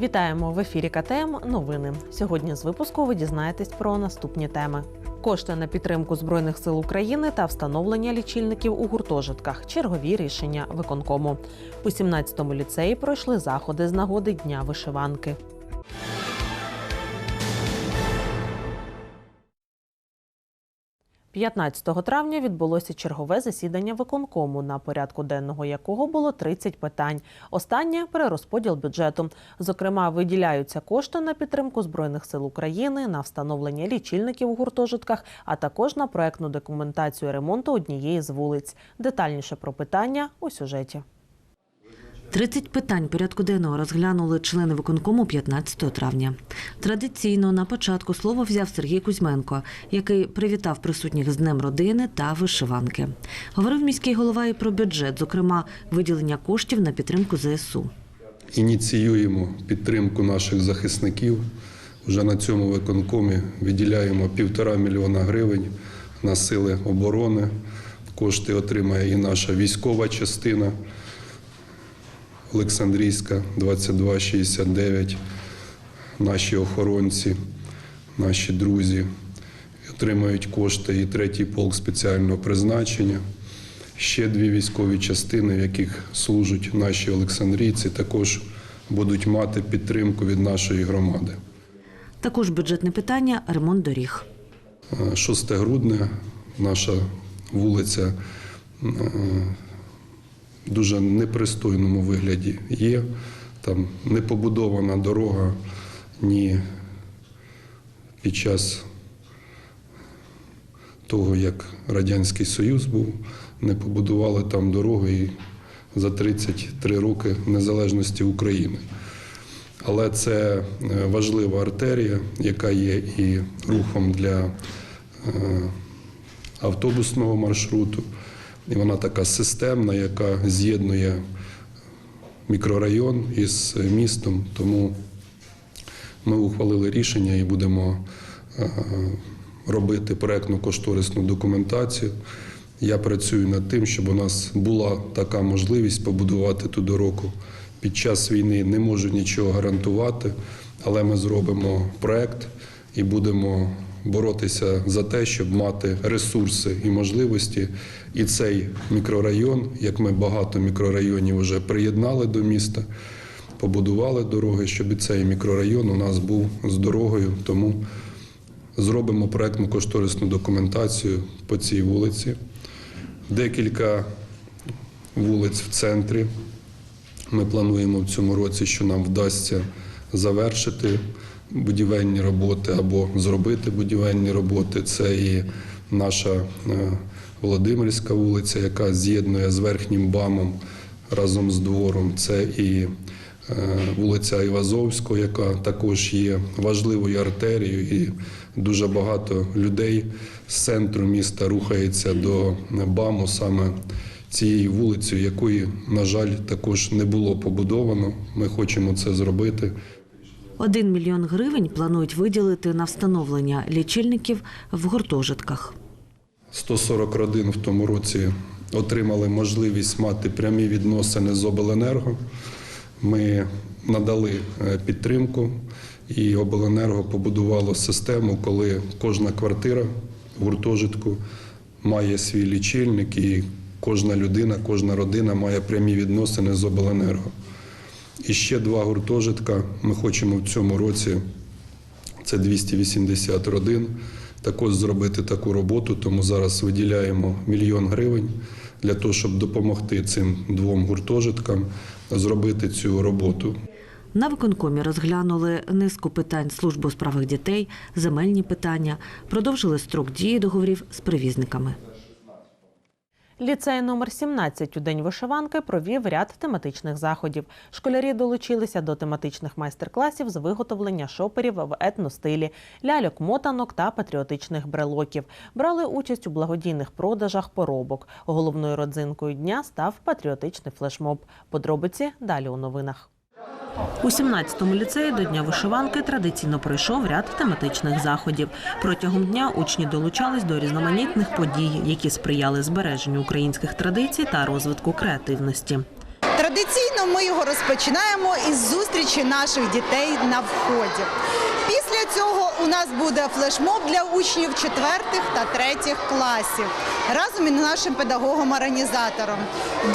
Вітаємо в ефірі КТМ. Новини. Сьогодні з випуску ви дізнаєтесь про наступні теми. Кошти на підтримку збройних сил України та встановлення лічильників у гуртожитках. Чергові рішення виконкому. У 17-му ліцеї пройшли заходи з нагоди Дня вишиванки. – 15 травня відбулося чергове засідання виконкому, на порядку денного якого було 30 питань. Останнє перерозподіл бюджету. Зокрема, виділяються кошти на підтримку збройних сил України, на встановлення лічильників у гуртожитках, а також на проектну документацію ремонту однієї з вулиць. Детальніше про питання у сюжеті. 30 питань порядку денного розглянули члени виконкому 15 травня. Традиційно на початку слово взяв Сергій Кузьменко, який привітав присутніх з Днем родини та вишиванки. Говорив міський голова і про бюджет, зокрема виділення коштів на підтримку ЗСУ. Ініціюємо підтримку наших захисників. Вже на цьому виконкомі виділяємо півтора мільйона гривень на сили оборони. Кошти отримає і наша військова частина Олександрійська 2269, наші охоронці, наші друзі отримають кошти і третій полк спеціального призначення. Ще дві військові частини, в яких служать наші олександрійці, також будуть мати підтримку від нашої громади. Також бюджетне питання ремонт доріг. Е, 6 грудня наша вулиця е, дуже непристойному вигляді є. Там не побудована дорога ні під час того, як Радянський Союз був, не побудували там дороги за 33 роки незалежності України. Але це е, важлива артерія, яка є і рухом для е, автобусного маршруту. І вона така системна, яка з'єднує мікрорайон із містом. Тому ми ухвалили рішення і будемо е, робити проектну кошторисну документацію. Я працюю над тим, щоб у нас була така можливість побудувати ту дорогу. Під час війни не можу нічого гарантувати, але ми зробимо проект і будемо боротися за те, щоб мати ресурси і можливості. І цей мікрорайон, як ми багато мікрорайонів вже приєднали до міста, побудували дороги, щоб і цей мікрорайон у нас був з дорогою. Тому зробимо проектну кошторисну документацію по цій вулиці. Декілька вулиць в центрі. Ми плануємо в цьому році, що нам вдасться завершити будівельні роботи або зробити будівельні роботи. Це і наша е, Володимирська вулиця, яка з'єднує з верхнім бамом разом з двором. Це і е, вулиця Івазовського, яка також є важливою артерією, і дуже багато людей з центру міста рухається до БАМу саме цією вулицею, якої, на жаль, також не було побудовано. Ми хочемо це зробити. Один мільйон гривень планують виділити на встановлення лічильників в гуртожитках. 140 родин в тому році отримали можливість мати прямі відносини з обленерго. Ми надали е, підтримку, і обленерго побудувало систему, коли кожна квартира в гуртожитку має свій лічильник, і кожна людина, кожна родина має прямі відносини з обленерго. І ще два гуртожитка ми хочемо в цьому році це 280 родин. Також зробити таку роботу, тому зараз виділяємо мільйон гривень для того, щоб допомогти цим двом гуртожиткам зробити цю роботу. На виконкомі розглянули низку питань служби у справах дітей, земельні питання, продовжили строк дії договорів з перевізниками. Ліцей номер 17 у день вишиванки провів ряд тематичних заходів. Школярі долучилися до тематичних майстер-класів з виготовлення шоперів в етностилі, ляльок, мотанок та патріотичних брелоків. Брали участь у благодійних продажах поробок. Головною родзинкою дня став патріотичний флешмоб. Подробиці далі у новинах. У 17-му ліцеї до Дня вишиванки традиційно пройшов ряд тематичних заходів. Протягом дня учні долучались до різноманітних подій, які сприяли збереженню українських традицій та розвитку креативності. Традиційно ми його розпочинаємо із зустрічі наших дітей на вході. Після цього у нас буде флешмоб для учнів четвертих та третіх класів разом із нашим педагогом-організатором.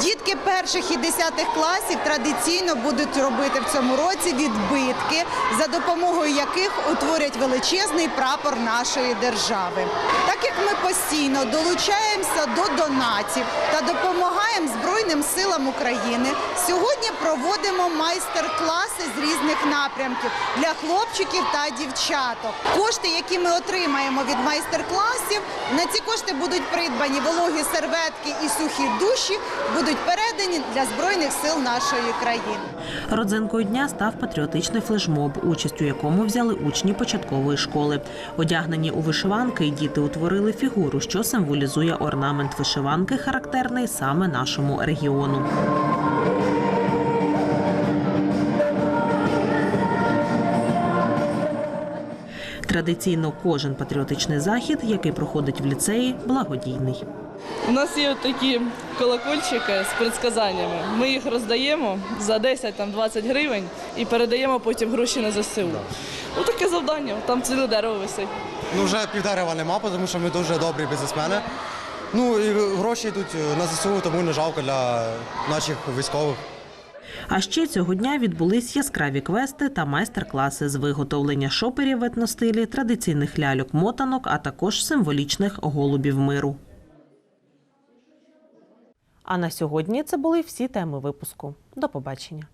Дітки перших і десятих класів традиційно будуть робити в цьому році відбитки, за допомогою яких утворять величезний прапор нашої держави. Так як ми постійно долучаємося до донатів та допомагаємо Збройним силам України, сьогодні проводимо майстер-класи з різних напрямків для хлопчиків та дівчаток. Кошти, які ми отримаємо від майстер-класів, на ці кошти будуть придбані вологі серветки і сухі душі, будуть передані для збройних сил нашої країни. Родзинкою дня став патріотичний флешмоб, участь у якому взяли учні початкової школи. Одягнені у вишиванки, діти утворили фігуру, що символізує орнамент вишиванки, характерний саме нашому регіону. Традиційно кожен патріотичний захід, який проходить в ліцеї, благодійний. У нас є такі колокольчики з предсказаннями. Ми їх роздаємо за 10-20 гривень і передаємо потім гроші на ЗСУ. Ну таке завдання, там ціле дерево висить. Ну вже півдерева нема, тому що ми дуже добрі бізнесмени. Ну і гроші йдуть на ЗСУ, тому не жалко для наших військових. А ще цього дня відбулись яскраві квести та майстер-класи з виготовлення шоперів в етностилі, традиційних ляльок-мотанок, а також символічних голубів миру. А на сьогодні це були всі теми випуску. До побачення.